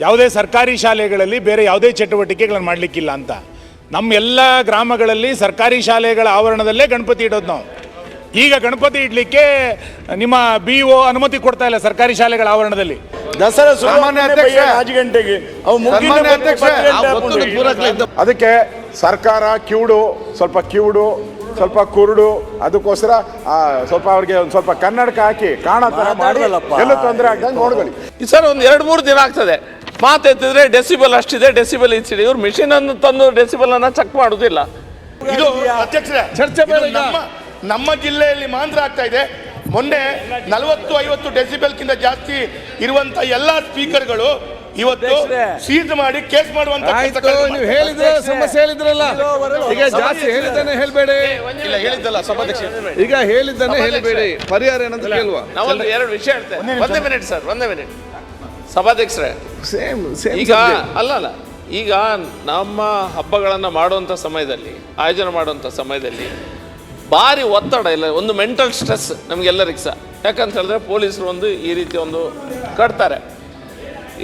ಯಾವುದೇ ಸರ್ಕಾರಿ ಶಾಲೆಗಳಲ್ಲಿ ಬೇರೆ ಯಾವುದೇ ಚಟುವಟಿಕೆಗಳನ್ನು ಮಾಡಲಿಕ್ಕಿಲ್ಲ ಅಂತ. ನಮ್ಮ ಎಲ್ಲ ಗ್ರಾಮಗಳಲ್ಲಿ ಸರ್ಕಾರಿ ಶಾಲೆಗಳ ಆವರಣದಲ್ಲೇ ಗಣಪತಿ ಇಡೋದು ನಾವು. ಈಗ ಗಣಪತಿ ಇಡಲಿಕ್ಕೆ ನಿಮ್ಮ ಬಿ ಒ ಅನುಮತಿ ಕೊಡ್ತಾ ಇಲ್ಲ ಸರ್ಕಾರಿ ಶಾಲೆಗಳ ಆವರಣದಲ್ಲಿ. ದಸರಾ ಗಂಟೆಗೆ ಅದಕ್ಕೆ ಸರ್ಕಾರ ಕಿವುಡು ಸ್ವಲ್ಪ ಕಿವುಡು ಸ್ವಲ್ಪ ಕುರುಡು ಅದಕ್ಕೋಸ್ಕರ ಆ, ಸ್ವಲ್ಪ ಅವ್ರಿಗೆ ಒಂದು ಸ್ವಲ್ಪ ಕನ್ನಡಕ ಹಾಕಿ ಕಾಣೋ ಥರ ಮಾಡಿ. ಎಲ್ಲೂ ತೊಂದರೆ ಆಗ್ದಂಗೆ ನೋಡ್ಕೊಳ್ಳಿ. ಈ ಸರ್ ಒಂದು ಎರಡು ಮೂರು ದಿನ ಆಗ್ತದೆ. ಮಾತೆತ್ತಿದ್ರೆ ಡೆಸಿಬಲ್ ಅಷ್ಟಿದೆ ಡೆಸಿಬಲ್ ಇಷ್ಟಿದೆ ಇವ್ರು ಮಿಷಿನ್ ಅನ್ನು ತಂದು ಡೆಸಿಬಲ್ ಅನ್ನ ಚೆಕ್ ಮಾಡುದಿಲ್ಲ. ಇದು ಅಧ್ಯಕ್ಷರೇ ಚರ್ಚೆ ಬೇಡ ಈಗ. ನಮ್ಮ ನಮ್ಮ ಜಿಲ್ಲೆಯಲ್ಲಿ ಮಾತ್ರ ಆಗ್ತಾ ಇದೆ. ಮೊನ್ನೆ ನಲವತ್ತು ಐವತ್ತು ಡೆಸಿಬೆಲ್ಕಿಂತ ಜಾಸ್ತಿ ಇರುವಂತ ಎಲ್ಲಾ ಸ್ಪೀಕರ್ಗಳು ಇವತ್ತು ಸೀಜ್ ಮಾಡಿ ಕೇಸ್ ಮಾಡುವಂತ ಕೆಲಸ ಆಯ್ತು ಕಾರ್ಯ ನೀವು ಹೇಳಿದ್ರೆ ಸಮಸ್ಯೆ ಹೇಳಿದ್ರಲ್ಲ? ಈಗ ಜಾಸ್ತಿ ಹೇಳಿದ್ದಾನೆ ಹೇಳ್ಬೇಡಿ. ಇಲ್ಲ ಹೇಳಿದ್ದಲ್ಲ ಸಭಾಧ್ಯಕ್ಷ ಈಗ ಹೇಳಿದ್ದಾನೆ ಹೇಳ್ಬೇಡಿ. ಪರಿಹಾರ ಏನಂತ ಕೇಳುವ. ನಾವೊಂದು ಎರಡು ವಿಷಯ ಹೇಳ್ತೇವೆ ಒಂದೇ ಮಿನಿಟ್ ಸರ್ ಒಂದೇ ಮಿನಿಟ್ ಸಭಾಧ್ಯಕ್ಷರೇ ಸೇಮ್ ಸೇಮ್ ಈಗ ಅಲ್ಲ ಅಲ್ಲ ಈಗ ನಮ್ಮ ಹಬ್ಬಗಳನ್ನು ಮಾಡುವಂಥ ಸಮಯದಲ್ಲಿ ಆಯೋಜನೆ ಮಾಡುವಂಥ ಸಮಯದಲ್ಲಿ ಭಾರಿ ಒತ್ತಡ ಇಲ್ಲ ಒಂದು ಮೆಂಟಲ್ ಸ್ಟ್ರೆಸ್ ನಮಗೆಲ್ಲರಿಗೆ ಸಹ. ಯಾಕಂತ ಹೇಳಿದ್ರೆ ಪೊಲೀಸರು ಒಂದು ಈ ರೀತಿ ಒಂದು ಕಟ್ತಾರೆ.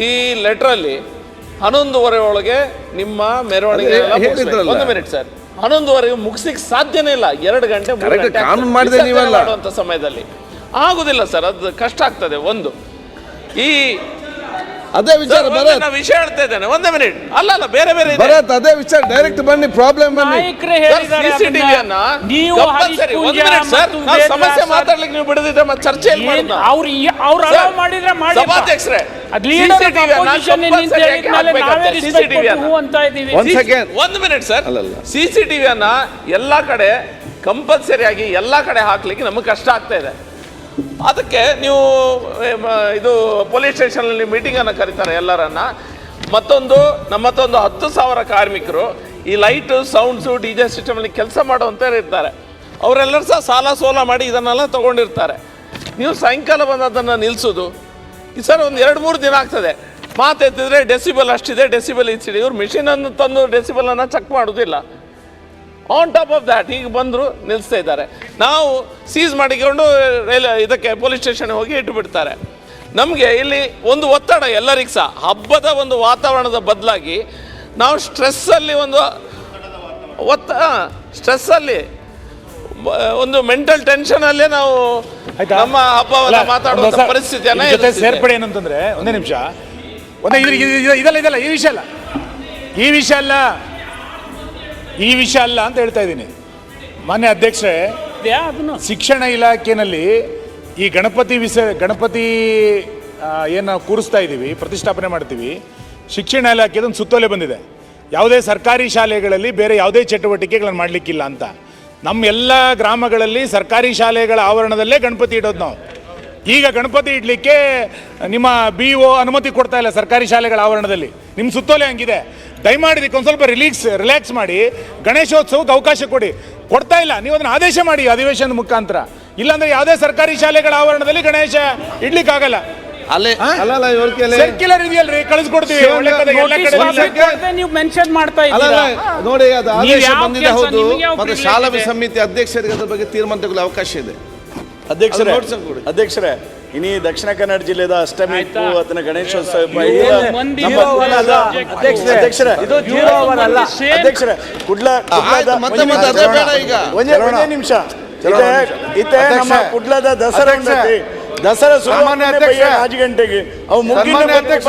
ಈ ಲೆಟ್ರಲ್ಲಿ ಹನ್ನೊಂದುವರೆ ಒಳಗೆ ನಿಮ್ಮ ಮೆರವಣಿಗೆ. ಒಂದು ಮಿನಿಟ್ ಸರ್ ಹನ್ನೊಂದುವರೆಗೆ ಮುಗಿಸ್ಲಿಕ್ಕೆ ಸಾಧ್ಯನೇ ಇಲ್ಲ ಎರಡು ಗಂಟೆ. ಮಾಡುವಂಥ ಸಮಯದಲ್ಲಿ. ಆಗುದಿಲ್ಲ ಸರ್ ಅದು ಕಷ್ಟ ಆಗ್ತದೆ. ಒಂದು ಈ ಅದೇ ವಿಚಾರ ಬರತ್ ನಾನು ವಿಷಯ ಹೇಳ್ತಾ ಇದ್ದೇನೆ ಒಂದೇ ಮಿನಿಟ್ ಅಲ್ಲ ಅಲ್ಲ ಬೇರೆ ಬೇರೆ ಇದೆ. ಬರತ್ ಅದೇ ವಿಚಾರ ಡೈರೆಕ್ಟ್ ಬನ್ನಿ ಪ್ರಾಬ್ಲಮ್ ಬನ್ನಿ ನಾಯಕರೇ ಸರ್, ಹೇಳಿದ್ದಾರೆ CCTV ಅದನ್ನ. ಯನ್ನ ನೀವು compulsory, ಸರ್, ಮತ್ತು ನಾವು ವೇದವ್ಯಾಸ ಸಮಸ್ಯೆ ಮಾತಾಡ್ಲಿಕ್ಕೆ ನೀವು ಬಿಡದಿದ್ರೆ ಮತ್ತೆ ಚರ್ಚೆ ಏನ್ ಮಾಡೋಣ. ಅವ್ರು ಈ- ಅವ್ರು ಸರ್, allow ಮಾಡಿದ್ರೆ ಮಾಡಿ ಸಭಾಧ್ಯಕ್ಷರೇ, ಅದ್ leader of CCTV ಯನ್ನ opposition ನಿಂತ compulsory ಹೇಳಿದ್ಮೇಲೆ ನಾವೇ ಹಾಕ್ಬೇಕಂತೆ, respect CCTV ಕೊಟ್ಟು ಯನ್ನ. ಹೂ ಅಂತ ಇದೀವಿ ಒಂದ್ ಮಿನಿಟ್ ಸರ್ ಅಲ್ಲಲ್ಲ. ಸಿ ಸಿ ಟಿವಿಯನ್ನ ಎಲ್ಲ ಕಡೆ ಕಂಪಲ್ಸರಿ ಆಗಿ ಎಲ್ಲಾ ಕಡೆ ಹಾಕ್ಲಿಕ್ಕೆ ನಮಗೆ ಕಷ್ಟ ಆಗ್ತಾ ಇದೆ ಅದಕ್ಕೆ ನೀವು ಇದು ಪೊಲೀಸ್ ಸ್ಟೇಷನಲ್ಲಿ ಮೀಟಿಂಗನ್ನು ಕರೀತಾರೆ ಎಲ್ಲರನ್ನ. ಮತ್ತೊಂದು, ನಮ್ಮ ಮತ್ತೊಂದು ಹತ್ತು ಸಾವಿರ ಕಾರ್ಮಿಕರು ಈ ಲೈಟು ಸೌಂಡ್ಸು ಡಿ ಜೆ ಸಿಸ್ಟಮಲ್ಲಿ ಕೆಲಸ ಮಾಡುವಂಥವ್ರು ಇರ್ತಾರೆ. ಅವರೆಲ್ಲರೂ ಸಹ ಸಾಲ ಸೋಲ ಮಾಡಿ ಇದನ್ನೆಲ್ಲ ತಗೊಂಡಿರ್ತಾರೆ. ನೀವು ಸಾಯಂಕಾಲ ಬಂದು ಅದನ್ನು ನಿಲ್ಲಿಸೋದು ಈ ಸರ್ ಒಂದು ಎರಡು ಮೂರು ದಿನ ಆಗ್ತದೆ. ಮಾತೆತ್ತಿದ್ರೆ ಡೆಸಿಬಲ್ ಅಷ್ಟಿದೆ ಡೆಸಿಬಲ್ ಇಷ್ಟಿದೆ ಇವ್ರು ಮಿಷಿನನ್ನು ತಂದು ಡೆಸಿಬಲನ್ನು ಚೆಕ್ ಮಾಡುದಿಲ್ಲ. ಆನ್ ಟಾಪ್ ಆಫ್ ದ್ಯಾಟ್ ಈಗ ಬಂದರು ನಿಲ್ಲಿಸ್ತಾ ಇದ್ದಾರೆ. ನಾವು ಸೀಸ್ ಮಾಡಿಕೊಂಡು ರೈಲ್ ಇದಕ್ಕೆ ಪೊಲೀಸ್ ಸ್ಟೇಷನ್ಗೆ ಹೋಗಿ ಇಟ್ಟು ಬಿಡ್ತಾರೆ. ನಮಗೆ ಇಲ್ಲಿ ಒಂದು ಒತ್ತಡ ಎಲ್ಲರಿಗೂ ಸಹ. ಹಬ್ಬದ ಒಂದು ವಾತಾವರಣದ ಬದಲಾಗಿ ನಾವು ಸ್ಟ್ರೆಸ್ಸಲ್ಲಿ ಒಂದು ಒತ್ತ ಸ್ಟ್ರೆಸ್ಸಲ್ಲಿ ಒಂದು ಮೆಂಟಲ್ ಟೆನ್ಷನಲ್ಲೇ ನಾವು? ನಮ್ಮ ಹಬ್ಬವನ್ನು ಮಾತಾಡುವಂಥ ಪರಿಸ್ಥಿತಿಯನ್ನು ಸೇರ್ಪಡೆ ಏನಂತಂದ್ರೆ ಒಂದೇ ನಿಮಿಷ. ಒಂದೇ ಇದೆಲ್ಲ ಇದೆಲ್ಲ ಇದು- ಇದಲ್ಲ ಇದಲ್ಲ ಈ ವಿಷಯ ಅಲ್ಲ. ಈ ವಿಷಯ ಅಲ್ಲ. ಈ ವಿಷಯ ಅಲ್ಲ ಅಂತ ಹೇಳ್ತಾ ಇದ್ದೀನಿ. ಮಾನ್ಯ ಅಧ್ಯಕ್ಷರೇ ಅದನ್ನು. ಶಿಕ್ಷಣ ಇಲಾಖೆಯಲ್ಲಿ ಈ ಗಣಪತಿ ವಿಸ ಗಣಪತಿ ಏನು ಕೂರಿಸ್ತಾ ಇದ್ದೀವಿ ಪ್ರತಿಷ್ಠಾಪನೆ ಮಾಡ್ತೀವಿ. ಶಿಕ್ಷಣ ಇಲಾಖೆದು ಒಂದು ಸುತ್ತೋಲೆ ಬಂದಿದೆ. ಯಾವುದೇ ಸರ್ಕಾರಿ ಶಾಲೆಗಳಲ್ಲಿ ಬೇರೆ ಯಾವುದೇ ಚಟುವಟಿಕೆಗಳನ್ನು ಮಾಡಲಿಕ್ಕಿಲ್ಲ ಅಂತ. ನಮ್ಮ ಎಲ್ಲ ಗ್ರಾಮಗಳಲ್ಲಿ ಸರ್ಕಾರಿ ಶಾಲೆಗಳ ಆವರಣದಲ್ಲೇ ಗಣಪತಿ ಇಡೋದು ನಾವು. ಈಗ ಗಣಪತಿ ಇಡಲಿಕ್ಕೆ ನಿಮ್ಮ ಬಿ ಒ ಅನುಮತಿ ಕೊಡ್ತಾ ಇಲ್ಲ ಸರ್ಕಾರಿ ಶಾಲೆಗಳ ಆವರಣದಲ್ಲಿ. ನಿಮ್ಮ ಸುತ್ತೋಲೆ ಹಂಗಿದೆ. ದಯಮಾಡಿ ಇದಕ್ಕೆ ಒಂದು ಸ್ವಲ್ಪ ರಿಲೀಕ್ಸ್ ರಿಲ್ಯಾಕ್ಸ್ ಮಾಡಿ. ಗಣೇಶೋತ್ಸವಕ್ಕೆ ಅವಕಾಶ ಕೊಡಿ. ಕೊಡ್ತಾ ಇಲ್ಲ. ನೀವು ಅದನ್ನು ಆದೇಶ ಮಾಡಿ ಅಧಿವೇಶನದ ಮುಖಾಂತರ. ಇಲ್ಲಾಂದ್ರೆ ಯಾವುದೇ ಸರ್ಕಾರಿ ಶಾಲೆಗಳ ಆವರಣದಲ್ಲಿ ಗಣೇಶ ಇಡ್ಲಿಕ್ಕಾಗಲ್ಲ. ಅಲ್ಲೇ ಅಲ್ಲ ಕೇಳಿ. ಸರ್ಕ್ಯುಲರ್ ಇದೆಯಲ್ರಿ. ಕಳಿಸ್ಕೊಡ್ತೀವಿ. ಒಳ್ಳೆ ಕಡೆ ಎಲ್ಲ ಕಡೆ ನೀವು ಮೆನ್ಷನ್ ಮಾಡ್ತಾ ಇದ್ದೀರಾ? ನೋಡಿ ಅದು ಆದೇಶ ಬಂದಿದೆ ಕೆಲ್ಸ, ಹೌದು. ಮತ್ತೆ ಶಾಲಾ ಸಮಿತಿ ಅಧ್ಯಕ್ಷರಿಗೆ ಅದ್ರ ಬಗ್ಗೆ ತೀರ್ಮಾನ ತಗೊಳ್ಳೋ ಅವಕಾಶ ಇದೆ. ಅಧ್ಯಕ್ಷರೇ. ಅಧ್ಯಕ್ಷರೇ ಇನ್ನೀ ದಕ್ಷಿಣ ಕನ್ನಡ ಜಿಲ್ಲೆದ ಅಷ್ಟಮಿ? ಅಥವಾ ಗಣೇಶೋತ್ಸವ. ಅಧ್ಯಕ್ಷರೇ ಅಧ್ಯಕ್ಷರೇ ಇದು ಜೀರೋ ಅವರ್ ಅಲ್ಲ. ಅಧ್ಯಕ್ಷರೇ ಕುಡ್ಲ ಆಯ್ತು, ಮತ್ತೆ ಮತ್ತೆ ಅದೇ ಬೇಡ ಈಗ ಒಂದೇ ಒಂದೇ ನಿಮಿಷ ಇತ್ತೆ ಇತ್ತೆ ನಮ್ಮ. ಕುಡ್ಲದ ದಸರಾ ದಸರಾ ಸಾಮಾನ್ಯ ಅಧ್ಯಕ್ಷ. ರಾಜ ಗಂಟೆಗೆ. ಅವು ಮುಖ್ಯ ಅಧ್ಯಕ್ಷ.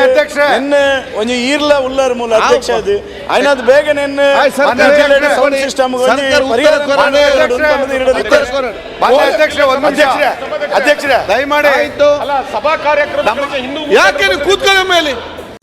ಅಧ್ಯಕ್ಷ. ನೆನ್ನೆ ಒಂಜಿ ಈರ್ಲ ಉಲ್ಲರ್ ಮೂಲ ಅಧ್ಯಕ್ಷ ಅದು. ಐನದ್ ಬೇಗ ನೆನ್ನೆ. ಸೌಂಡ್ ಸಿಸ್ಟಮ್ ಒಂದು ಅಧ್ಯಕ್ಷರೇ ದಯಮಾಡಿ ಆಯ್ತು ಸಭಾ ಕಾರ್ಯಕ್ರಮ ಹಿಂದೂ ಯಾಕೆ ಕೂತ್ಕೊಳ್ಳೋ ಮೇಲೆ?